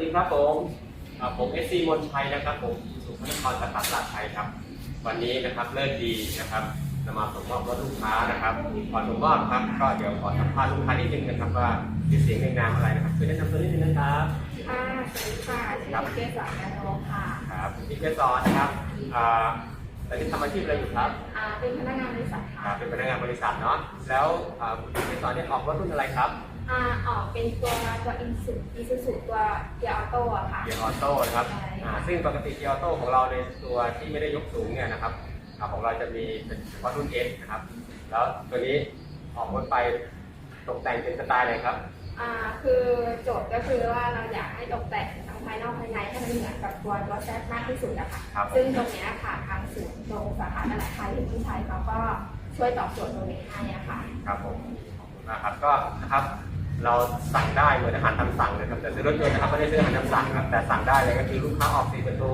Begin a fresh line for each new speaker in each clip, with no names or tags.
ดีครับผมอ่าผมเอซีมนชัยนะครับ ผมสุพรรณครสาขาตลาดไทยครับ วันนี้นะครับเลิกดีนะครับจะมาส่งมอบรถลูกค้านะครับก่อนส่งมอบครับ ก็เดี๋ยวขอสัมภาษณ์ลูกค้านิดนึงนะครับว่ามีเสียงในนามอะไรนะครับช่วยแนะนำตัวนิดนึงนะครับ
ค่ะสวัสดีค่ะชื่อเกศรนันโรค่ะ
ครับคุณพี่เจสอนนะครับอ่าตอนนี้ทำอาชีพอะไรอยู่ครับ
อ่าเป็นพนักงานบริษัท
ค
ค่ะ
รับเป็นพนักงานบริษัทเนาะแล้วอ่าคุณพี่เจสอนเนี่ยออกรถรุ่นอะไรครับ
อ่าออกเป็นตัวตัวอินสุอิซูซูตัวเกียร์ออโต้อะค่ะ
เกียร์ออโต้นะครับ
ใช่
อ่าซึ่งปกติเกียร์ออโต้ของเราในตัวที่ไม่ได้ยกสูงเนี่ยนะครับอ่าของเราจะมีเป็นเฉพาะรุ่น S นะครับ แล้วตัวนี้ออกรถไปตกแต่งเป็นสไตล์อะไรครับ
อ่าคือโจทย์ก็คือว่าเราอยากให้ตกแต่งทั้งภายนอกภายในให้มันเหมือนกับตัวตัวแซดมากที่สุดอะค่ะ
ครับ
ซึ่งตรงเนี้ยค่ะทางศูนย์ตรงสาขาตลาดไทยที่พี่ชัยเขาก็ช่วยตอบโจทย์ตรงนี้ให้อะค่ะ
ครับผมขอบคุณมากครับก็นะครับ เราสั่งได้เหมือนอาหารตามสั่งเลยครับแต่ซื้อรถยนต์นะครับไม่ได้ซื้ออาหารตามสั่งครับแต่สั่งได้เลยก็คือลูกค้าออกสี่ประตู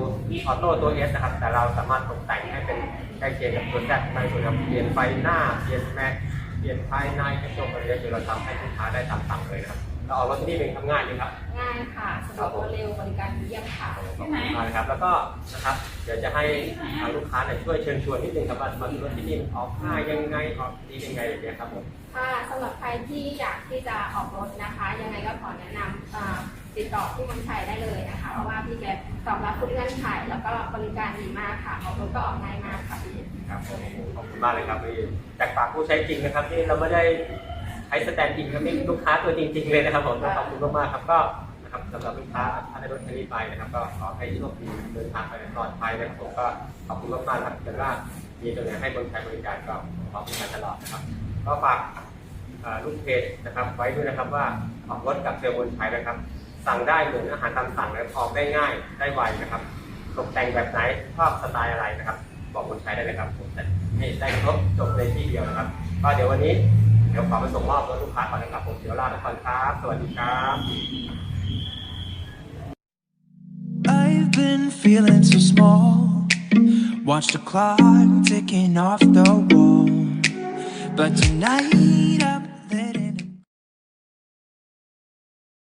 ออโต้ตัวเอสนะครับแต่เราสามารถตกแต่งให้เป็นใกล้เคียงกับตัวแซดในส่วนของเปลี่ยนไฟหน้าเปลี่ยนแม็กเปลี่ยนภายในกระจกอะไรเนี่ยคือเราทำให้ลูกค้าได้ตามสั่งเลยนะครับ เราออกรถที่นี่เป็นทำง่ายเลยครับ
ง่ายค่ะสะดวกรวดเร็วบริการดีเยี่ยมค่ะ
ขอบคุณมากนะครับ แล้วก็นะครับ เดี๋ยวจะให้ทางลูกค้าเนี่ยช่วยเชิญชวนนิดนึงครับว่ามาซื้อรถที่นี่ออกง่ายยังไงออกดียังไงอย่างเงี้ยครับผม
ค่ะสำหรับใครที่อยากที่จะออกรถนะคะ ยังไงก็ขอแนะนำอ่าติดต่อพี่มนชัยได้เลยนะคะ เพราะว่าพี่แกตอบรับทุกเงื่อนไขแล้วก็บริการดีมากค่ะออกรถก็ออกง่ายมากค่ะพี่
ครับผมขอบคุณมากเลยครับพี่จากปากผู้ใช้จริงนะครับที่เราไม่ได้ ใช้สแตนด์อินครับนี่ลูกค้าตัวจริงๆเลยนะครับผมขอบคุณมากๆครับก็นะครับสำหรับลูกค้าถ้าได้รถคันนี้ไปนะครับ ก็ขอให้โชคดีเดินทางไปปลอดภัยนะครับผมก็ขอบคุณมากๆครับแต่ว่ามีตัวไหนให้คนใช้บริการก็ขอบคุณกันตลอดนะครับ ก็ฝากลูกเพจนะครับไว้ด้วยนะครับว่าออกรถกับเซลล์บนใช้นะครับ สั่งได้เหมือนอาหารตามสั่งเลยออกได้ง่ายได้ไวนะครับตกแต่งแบบไหนชอบสไตล์อะไรนะครับ บอกคนใช้ได้เลยครับผมให้ได้ครบจบในที่เดียวนะครับ ก็เดี๋ยววันนี้
I've been feeling so small. Watch the clock ticking off the wall. But tonight I